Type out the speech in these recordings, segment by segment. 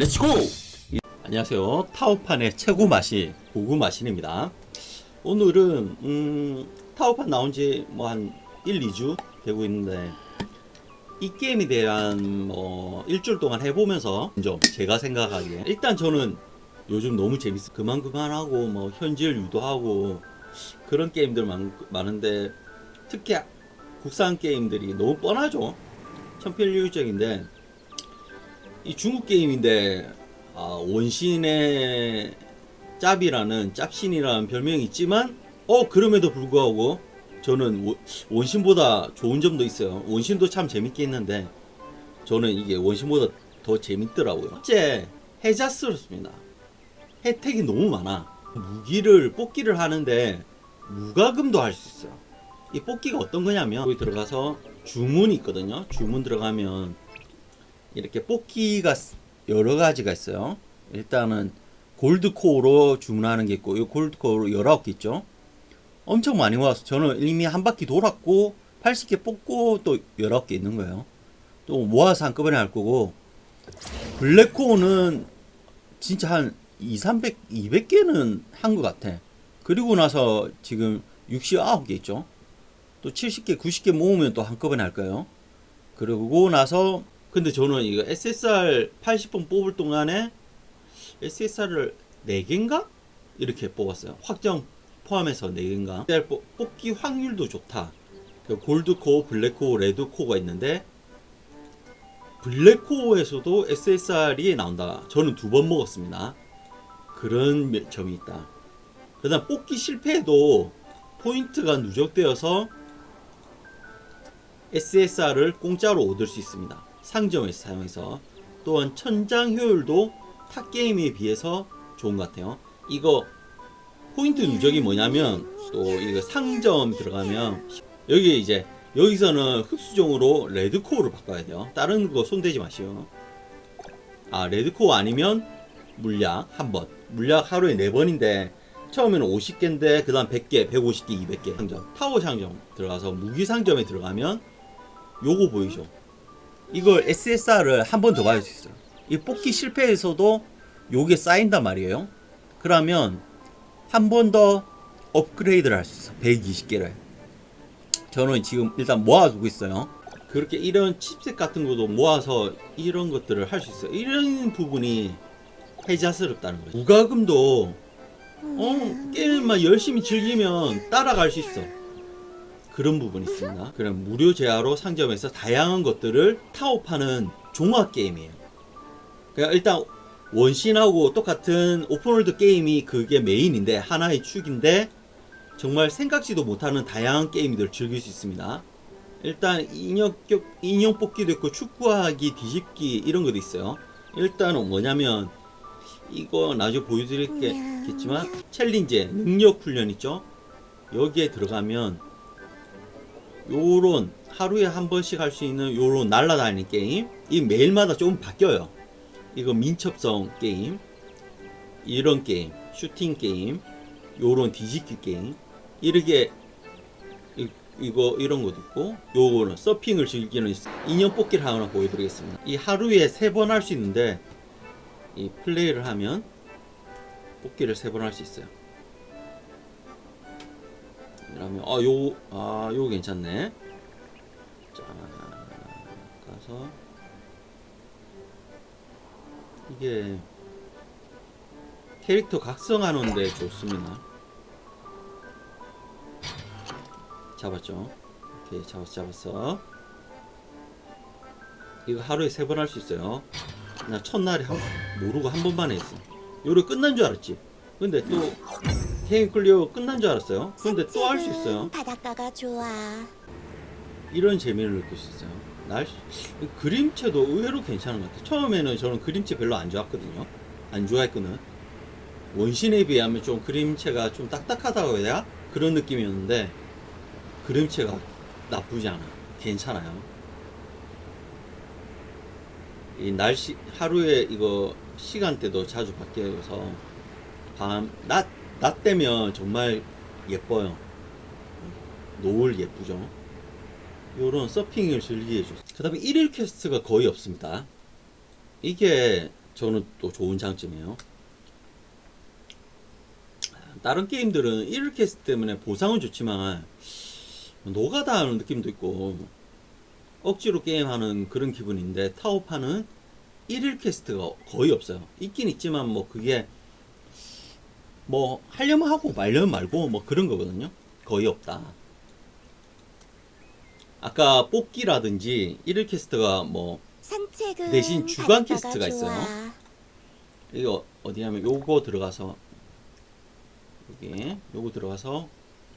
렛츠고! 안녕하세요. 타오판의 최고 맛이 고구 마신입니다. 오늘은 음, 타오판 나온 지 뭐 한 1, 2주 되고 있는데 이 게임에 대한 뭐 일주일 동안 해보면서 좀 제가 생각하기에 일단 저는 요즘 너무 재밌어 그만 그만하고 뭐 현질 유도하고 그런 게임들 많, 많은데 특히 국산 게임들이 너무 뻔하죠 천편일률적인데 이 중국 게임인데 아, 원신의 짭이라는 짭신이라는 별명이 있지만 어 그럼에도 불구하고 저는 원- 원신보다 좋은 점도 있어요. 원신도 참 재밌게 했는데 저는 이게 원신보다 더 재밌더라고요. 첫째 해자스럽습니다. 혜택이 너무 많아. 무기를 뽑기를 하는데 무과금도 할 수 있어요. 이 뽑기가 어떤 거냐면 여기 들어가서 주문이 있거든요. 주문 들어가면 이렇게 뽑기가 여러 가지가 있어요. 일단은 골드코어로 주문하는 게 있고 이 골드코어로 19개 있죠. 엄청 많이 모아서 저는 이미 한 바퀴 돌았고 80개 뽑고 또 19개 있는 거예요. 또 모아서 한꺼번에 할 거고 블랙코어는 진짜 한 2, 300, 200개는 한 것 같아. 그리고 나서 지금 69개 있죠. 또 70개, 90개 모으면 또 한꺼번에 할 거예요. 그러고 나서 근데 저는 이거 SSR 80번 뽑을 동안에 SSR을 4개인가? 이렇게 뽑았어요. 확정 포함해서 4개인가? SSR 뽑- 뽑기 확률도 좋다. 그 골드코어, 블랙코어, 레드코어가 있는데 블랙코어에서도 SSR이 나온다. 저는 두 번 먹었습니다. 그런 면- 점이 있다. 그 다음 뽑기 실패해도 포인트가 누적되어서 SSR을 공짜로 얻을 수 있습니다. 상점에서 사용해서 또한 천장 효율도 타 게임에 비해서 좋은 것 같아요. 이거 포인트 누적이 뭐냐면 또 이거 상점 들어가면 여기 이제 여기서는 흡수종으로 레드코어를 바꿔야 돼요. 다른 거 손대지 마시오. 아 레드코어 아니면 물약 한 번. 물약 하루에 네 번인데 처음에는 50개인데 그다음 100개, 150개, 200개 상점. 타워 상점 들어가서 무기 상점에 들어가면 요거 보이죠? 이걸 SSR을 한 번더 받을 수 있어요. 이 뽑기 실패에서도 요게 쌓인단 말이에요. 그러면 한 번 더 업그레이드를 할 수 있어. 120개를. 저는 지금 일단 모아두고 있어요. 그렇게 이런 칩셋 같은 것도 모아서 이런 것들을 할 수 있어요. 이런 부분이 해자스럽다는 거죠. 무과금도 어, 게임만 열심히 즐기면 따라갈 수 있어. 그런 부분이 있습니다. 그럼 무료 제하로 상점에서 다양한 것들을 타업하는 종합 게임이에요. 그러니까 일단 원신하고 똑같은 오픈월드 게임이 그게 메인인데 하나의 축인데 정말 생각지도 못하는 다양한 게임들 즐길 수 있습니다. 일단 인형 격- 인형 뽑기도 있고 축구하기, 뒤집기 이런 것도 있어요. 일단은 뭐냐면 이거 나중에 보여드리겠지만 챌린지 능력 훈련 있죠. 여기에 들어가면 요런 하루에 한 번씩 할 수 있는 요런 날라다니는 게임 이 매일마다 조금 바뀌어요. 이거 민첩성 게임 이런 게임 슈팅 게임 요런 뒤집기 게임 이렇게 이, 이거 이런 것도 있고 요거는 서핑을 즐기는 인형 뽑기를 하나 보여드리겠습니다. 이 하루에 세 번 할 수 있는데 이 플레이를 하면 뽑기를 세 번 할 수 있어요. 그러면 아요아 요거 괜찮네. 자 가서 이게 캐릭터 각성하는데 좋습니다. 잡았죠? 오케이 잡았어 잡았어. 이거 하루에 세 번 할 수 있어요. 나 첫날에 한, 모르고 한 번만 했어. 요래 끝난 줄 알았지. 근데 또 게임 클리어 끝난 줄 알았어요. 근데 또 할 수 있어요. 바닷가가 좋아. 이런 재미를 느낄 수 있어요. 날 그림체도 의외로 괜찮은 것 같아요. 처음에는 저는 그림체 별로 안 좋았거든요. 안 좋아했거든. 원신에 비하면 좀 그림체가 좀 딱딱하다고 해야 되나? 그런 느낌이었는데 그림체가 나쁘지 않아. 괜찮아요. 이 날씨 하루에 이거 시간대도 자주 바뀌어서 밤 낮 낮 되면 정말 예뻐요. 노을 예쁘죠. 요런 서핑을 즐기게 해줬어요. 그 다음에 일일 퀘스트가 거의 없습니다. 이게 저는 또 좋은 장점이에요. 다른 게임들은 1일 캐스트 때문에 보상은 좋지만 노가다 하는 느낌도 있고 억지로 게임하는 그런 기분인데 타오파는 1일 캐스트가 거의 없어요. 있긴 있지만 뭐 그게 뭐 하려면 하고 말려면 말고 뭐 그런 거거든요. 거의 없다. 아까 뽑기라든지 1일 캐스트가 뭐 대신 주간 캐스트가 있어요. 좋아. 이거 어디냐면 요거 들어가서 여기 요거 들어가서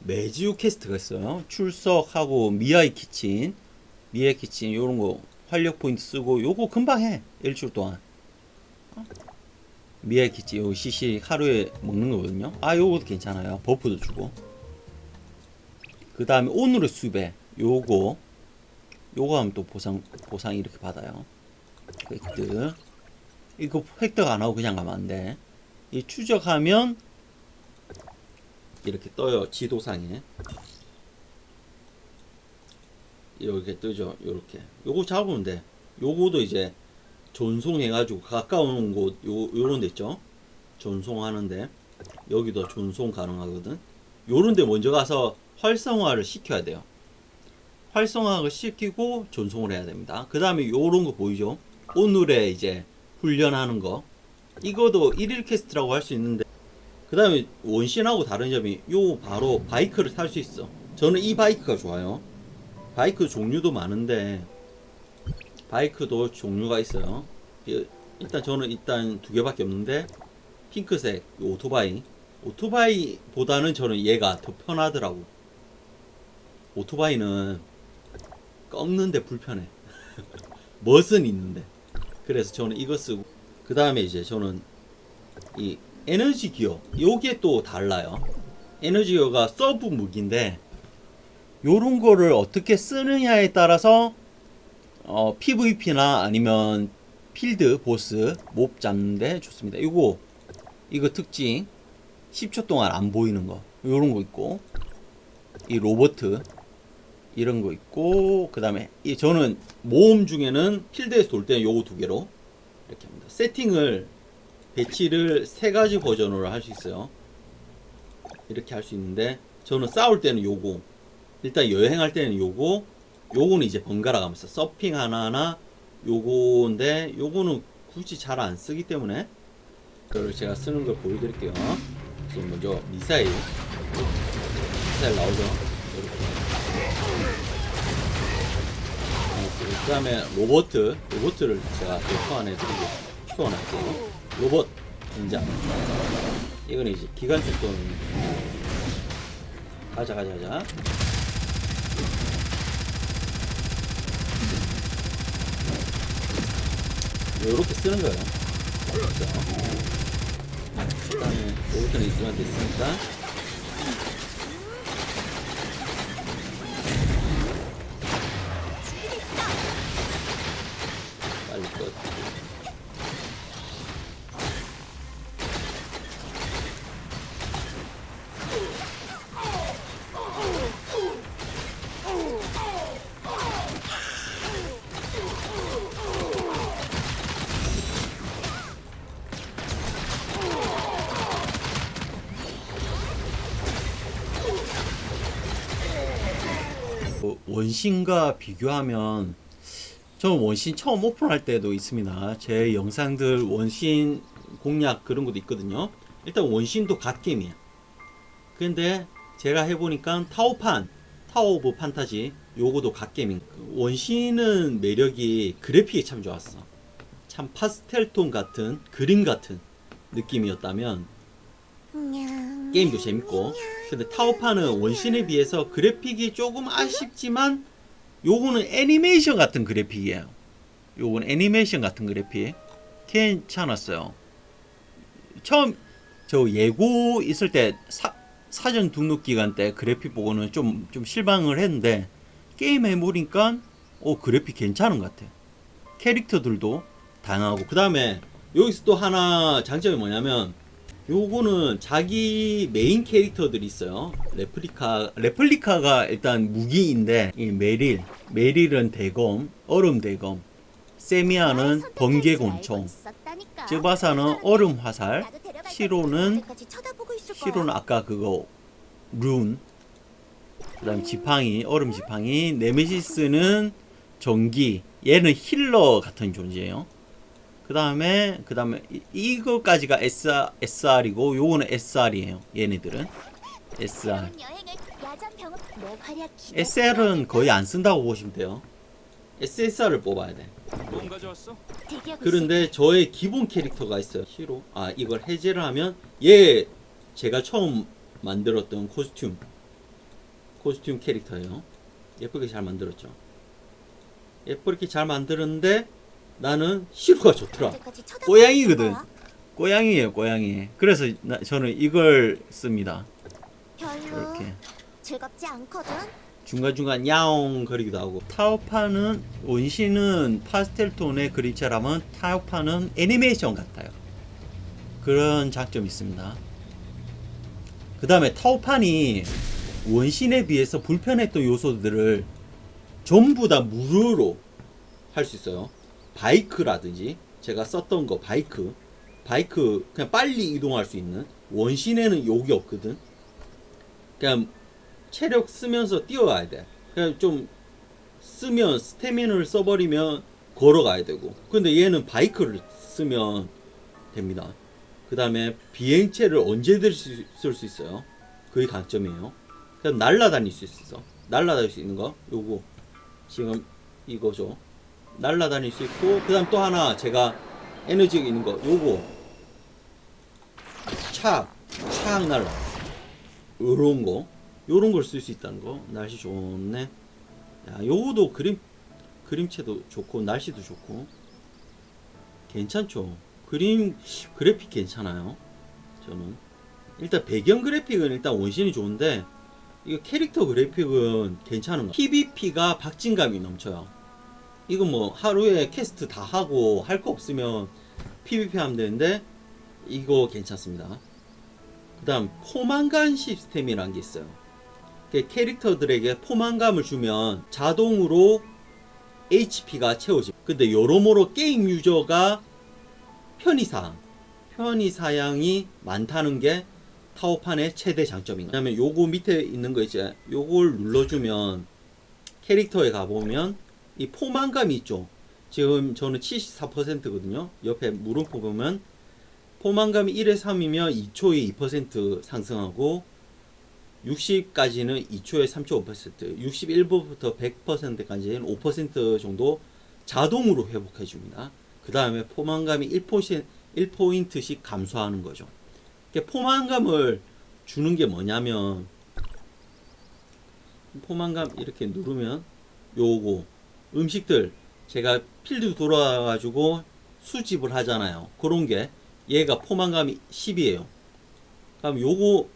매주 캐스트가 있어요. 출석하고 미아이 키친, 미아이 키친 요런 거 활력 포인트 쓰고 요거 금방 해 일주일 동안. 어? 키친 요 시시 하루에 먹는 거거든요. 아 요것도 괜찮아요. 버프도 주고. 그 다음에 오늘의 수배 요거 요거 하면 또 보상 보상 이렇게 받아요. 획득. 이거 획득 안 하고 그냥 가면 안 돼. 이 추적하면 이렇게 떠요 지도상에 이렇게 뜨죠 요렇게 요거 잡으면 돼 요거도 이제 전송해가지고 가까운 곳 요, 요런 데 있죠? 전송하는데. 여기도 전송 가능하거든. 요런 데 먼저 가서 활성화를 시켜야 돼요. 활성화를 시키고 전송을 해야 됩니다. 그 다음에 요런 거 보이죠? 오늘의 이제 훈련하는 거. 이거도 1일 캐스트라고 할 수 있는데. 그 다음에 원신하고 다른 점이 요 바로 바이크를 탈 수 있어. 저는 이 바이크가 좋아요. 바이크 종류도 많은데 바이크도 종류가 있어요. 이- 일단 저는 일단 두 개밖에 없는데 핑크색 요 오토바이. 오토바이보다는 저는 얘가 더 편하더라고. 오토바이는 꺾는데 불편해. 멋은 있는데. 그래서 저는 이거 쓰고 그 다음에 이제 저는 이 에너지 기어 요게 또 달라요. 에너지 기어가 서브 무기인데 요런 거를 어떻게 쓰느냐에 따라서 어, PVP나 아니면 필드 보스 몹 잡는데 좋습니다. 이거 이거 특징. 10초 동안 안 보이는 거. 요런 거 있고 이 로버트 이런 거 있고 그 다음에 이 저는 모험 중에는 필드에서 돌 때는 요거 두 개로 이렇게 합니다. 세팅을 배치를 세 가지 버전으로 할 수 있어요. 이렇게 할 수 있는데 저는 싸울 때는 요거 일단 여행할 때는 요거 요거는 이제 번갈아 가면서 서핑 하나하나 요거인데 요거는 굳이 잘 안 쓰기 때문에 그걸 제가 쓰는 걸 보여드릴게요. 지금 먼저 미사일 미사일 나오죠. 그 다음에 로버트 로버트를 제가 또 소환해드리고 소환할게요. 로봇 등장. 이거는 이제 기관총 쏘는 가자 가자 가자. 요렇게 쓰는 거예요. 그렇죠. 일단은 로봇은 이만 됐으니까 원신과 비교하면 저는 원신 처음 오픈할 때도 있습니다. 제 영상들 원신 공략 그런 것도 있거든요. 일단 원신도 갓게임이야. 근데 제가 해보니까 타오판, 타워 오브 판타지 요거도 갓게임인 원신은 매력이 그래픽이 참 좋았어. 참 파스텔톤 같은 그림 같은 느낌이었다면 냥. 게임도 재밌고. 근데 타오파는 원신에 비해서 그래픽이 조금 아쉽지만 요거는 애니메이션 같은 그래픽이에요. 요거는 애니메이션 같은 그래픽. 괜찮았어요. 처음 저 예고 있을 때 사, 사전 등록 기간 때 그래픽 보고는 좀, 좀 실망을 했는데 게임 해보니까 오 그래픽 괜찮은 것 같아요. 캐릭터들도 다양하고. 그 다음에 여기서 또 하나 장점이 뭐냐면 요거는 자기 메인 캐릭터들이 있어요. 레플리카 레플리카가 일단 무기인데 이 메릴 메릴은 대검, 얼음 대검, 세미아는 번개 곤총. 있었다니까. 있을까? 쯔바사는 얼음 화살, 시로는. 시로는 아까 그거 룬 그 다음 지팡이 얼음 지팡이 네메시스는 전기 얘는 힐러 같은 존재예요 그 다음에 그 다음에 이거까지가 SR, SR이고 요거는 SR이에요 얘네들은 SR. SR은 거의 안 쓴다고 보시면 돼요 SSR을 뽑아야 돼 그런데 저의 기본 캐릭터가 있어요. 시로. 아 이걸 해제를 하면 얘 제가 처음 만들었던 코스튬 코스튬 캐릭터예요. 예쁘게 잘 만들었죠. 예쁘게 잘 만들었는데 나는 시로가 좋더라. 고양이거든. 고양이에요, 고양이. 그래서 나- 저는 이걸 씁니다. 이렇게 즐겁지 않거든. 중간중간 야옹 거리기도 하고 타오파는 원신은 파스텔 톤의 그림체라면 타오파는 애니메이션 같아요 그런 장점이 있습니다 그 다음에 타오판이 원신에 비해서 불편했던 요소들을 전부 다 무료로 할 수 있어요 바이크라든지 제가 썼던 거 바이크 바이크 그냥 빨리 이동할 수 있는 원신에는 욕이 없거든 그냥 체력 쓰면서 뛰어가야 돼. 그냥 좀 쓰면 스태미너를 써버리면 걸어가야 되고. 근데 얘는 바이크를 쓰면 됩니다. 그 다음에 비행체를 언제든지 쓸수 있어요. 그게 강점이에요. 그냥 날라다닐 수 있어. 날라다닐 수 있는 거. 요거 지금 이거죠. 날라다닐 수 있고 그 다음 또 하나 제가 에너지 있는 거 요거. 착, 착 날라. 요런 거. 요런 걸 쓸 수 있다는 거. 날씨 좋네. 야 요거도 그림 그림체도 좋고 날씨도 좋고. 괜찮죠? 그림 그래픽 괜찮아요. 저는. 일단 배경 그래픽은 일단 원신이 좋은데 이거 캐릭터 그래픽은 괜찮은 거 PVP가 박진감이 넘쳐요 이거 뭐 하루에 퀘스트 다 하고 할 거 없으면 PVP 하면 되는데 이거 괜찮습니다. 그 다음 포만감 시스템이라는 게 있어요. 그 캐릭터들에게 포만감을 주면 자동으로 HP가 채워지 근데 여러모로 게임 유저가 편의사항. 편의사양이 많다는 게 타오판의 최대 장점인 거예요. 왜냐면 요거 밑에 있는 거 이제 요걸 눌러주면 캐릭터에 가보면 이 포만감이 있죠 지금 저는 74%거든요 옆에 물음표 보면 포만감이 1에 3이면 2초에 2% 상승하고 60까지는 2초에 3.5%, 61부터 100%까지는 5% 정도 자동으로 회복해 줍니다. 그 다음에 포만감이 1%, 1포인트씩 감소하는 거죠. 포만감을 주는 게 뭐냐면 포만감 이렇게 누르면 요거 음식들 제가 필드 돌아가지고 수집을 하잖아요. 그런 게 얘가 포만감이 10이에요. 그럼 요거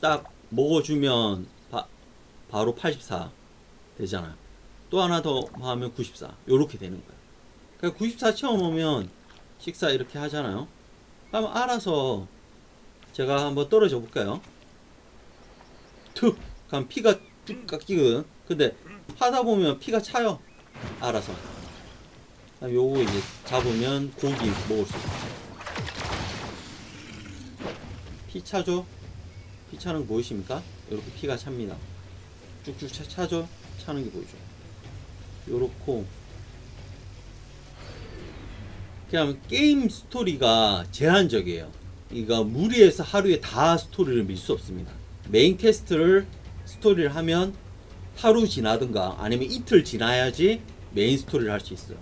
딱 먹어주면 바, 바로 84 되잖아요. 또 하나 더 하면 94 요렇게 되는 거예요. 그러니까 94 채워놓으면 식사 이렇게 하잖아요. 그럼 알아서 제가 한번 떨어져 볼까요? 툭! 그럼 피가 쭉 깎이거든. 근데 하다 보면 피가 차요. 알아서. 요거 이제 잡으면 고기 먹을 수 있어요. 피 차죠? 피 차는 거 보이십니까? 이렇게 피가 찹니다. 쭉쭉 차, 차죠? 차는 게 보이죠? 요렇고 그냥 게임 스토리가 제한적이에요. 이거 무리해서 하루에 다 스토리를 밀 수 없습니다. 메인 퀘스트를 스토리를 하면 하루 지나든가 아니면 이틀 지나야지 메인 스토리를 할 수 있어요.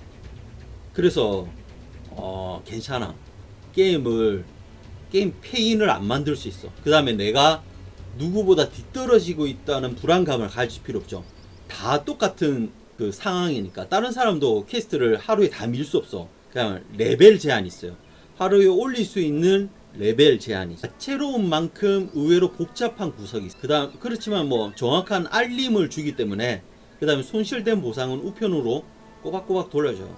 그래서 어, 괜찮아. 게임을 게임 페인을 안 만들 수 있어. 그 다음에 내가 누구보다 뒤떨어지고 있다는 불안감을 가질 필요 없죠. 다 똑같은 그 상황이니까 다른 사람도 퀘스트를 하루에 다 밀 수 없어. 그냥 레벨 제한이 있어요. 하루에 올릴 수 있는 레벨 제한이. 다채로운 만큼 의외로 복잡한 구석이 있어. 그다음 그렇지만 뭐 정확한 알림을 주기 때문에 그다음에 손실된 보상은 우편으로 꼬박꼬박 돌려줘요.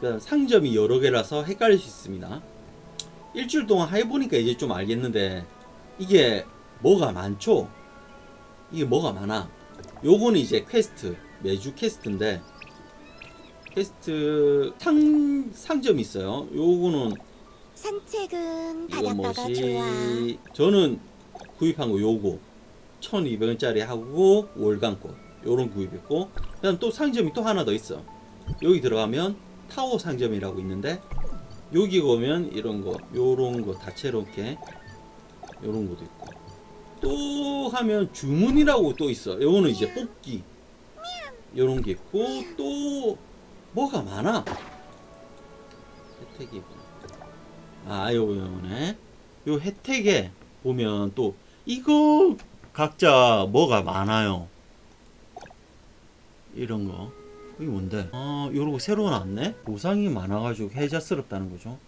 그다음 상점이 여러 개라서 헷갈릴 수 있습니다. 일주일 동안 해보니까 이제 좀 알겠는데 이게 뭐가 많죠? 이게 뭐가 많아? 요거는 이제 퀘스트 매주 퀘스트인데 퀘스트 상 상점이 있어요. 요거는 산책은 이거 바닷가가 좋아. 뭐지? 저는 구입한 거 요거 1,200원짜리 하고 월간꽃 요런 구입했고 그다음 또 상점이 또 하나 더 있어. 여기 들어가면 타워 상점이라고 있는데 여기 오면 이런 거 요런 거 다채롭게 요런 것도 있고 또 하면 주문이라고 또 있어. 요거는 이제 뽑기 요런 게 있고 또 뭐가 많아. 혜택이 뭐. 아, 요거네. 요 혜택에 보면 또 이거 각자 뭐가 많아요. 이런 거. 이게 뭔데? 아, 요러고 새로 나왔네? 보상이 많아가지고 해자스럽다는 거죠.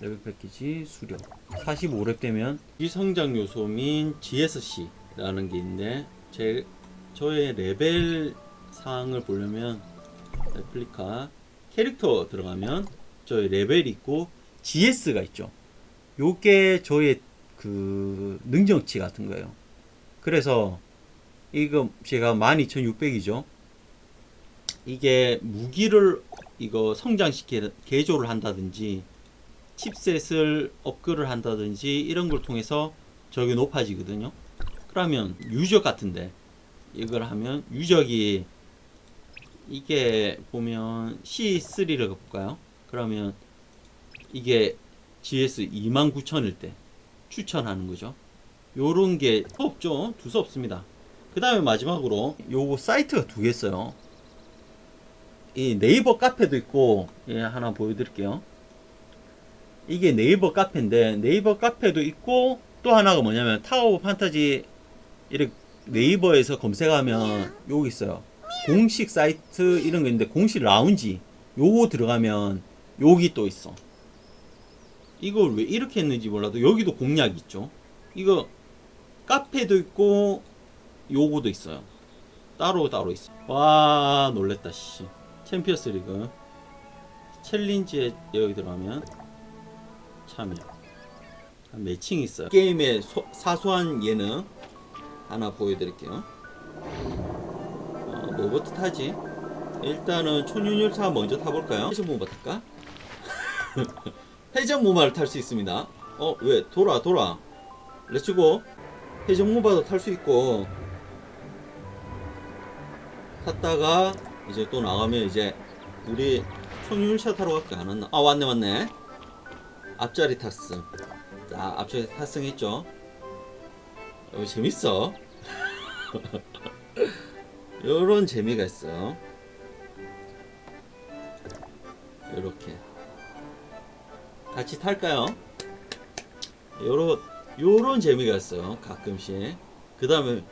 레벨 패키지 수령. 45렙 되면 비성장 요소민 GSC라는 게 있는데, 제, 저의 레벨 사항을 보려면, 레플리카 캐릭터 들어가면, 저의 레벨이 있고, GS가 있죠. 요게 저의 그 능력치 같은 거예요. 그래서 이거 제가 12600이죠. 이게 무기를 이거 성장시켜 개조를 한다든지 칩셋을 업그레이드를 한다든지 이런 걸 통해서 저게 높아지거든요. 그러면 유적 같은데 이걸 하면 유적이 이게 보면 C3를 볼까요? 그러면 이게 GS 29,000일 때 추천하는 거죠. 요런 게 없죠. 두서 없습니다. 그 다음에 마지막으로 요거 사이트가 두 개 있어요. 이 네이버 카페도 있고 예, 하나 보여드릴게요. 이게 네이버 카페인데 네이버 카페도 있고 또 하나가 뭐냐면 타워 판타지 이렇게 네이버에서 검색하면 여기 있어요. 공식 사이트 이런 거 있는데 공식 라운지 요거 들어가면 여기 또 있어. 이걸 왜 이렇게 했는지 몰라도 여기도 공략 있죠. 이거 카페도 있고 요거도 있어요. 따로 따로 있어. 와 놀랬다 씨. 챔피언스 리그 챌린지에 여기 들어가면 참여. 매칭 있어요. 게임의 소- 사소한 예능 하나 보여드릴게요. 어, 뭐부터 타지? 일단은 초윤율차 먼저 타볼까요? 회전모마 탈까? 회전모마를 탈 수 있습니다. 어, 왜? 돌아, 돌아. 렛츠고. 회전모마도 탈 수 있고. 탔다가 이제 또 나가면 이제 우리 초윤율차 타러 갈게 안 왔나? 아, 왔네, 왔네. 앞자리 탑승. 자, 앞자리 탑승했죠? 어, 재밌어. 요런 재미가 있어. 요렇게. 같이 탈까요? 요런, 요런 재미가 있어요. 가끔씩. 그 다음에,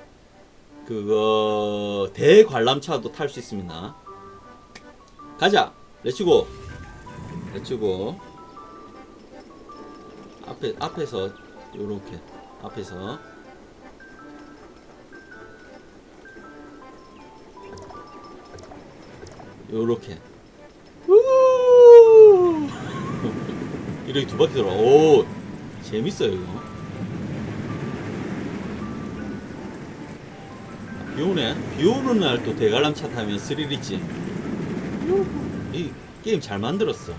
그거, 대관람차도 탈 수 있습니다. 가자! 렛츠고! 렛츠고. 앞에, 앞에서, 요렇게. 앞에서. 요렇게. 우! 이렇게 두 바퀴 돌아. 오, 재밌어요, 이거. 비 오네. 비 오는 날 또 대관람차 타면 스릴 있지. 이 게임 잘 만들었어.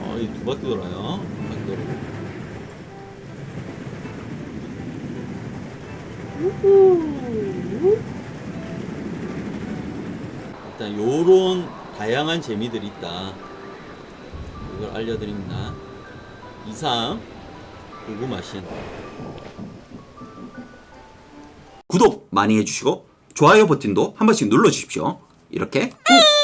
어, 이두 바퀴 돌아요. 두 바퀴 돌고. 일단 요런 다양한 재미들이 있다. 이걸 알려드립니다. 이상 궁금하신 구독 많이 해주시고 좋아요 버튼도 한 번씩 눌러주십시오. 이렇게 꾹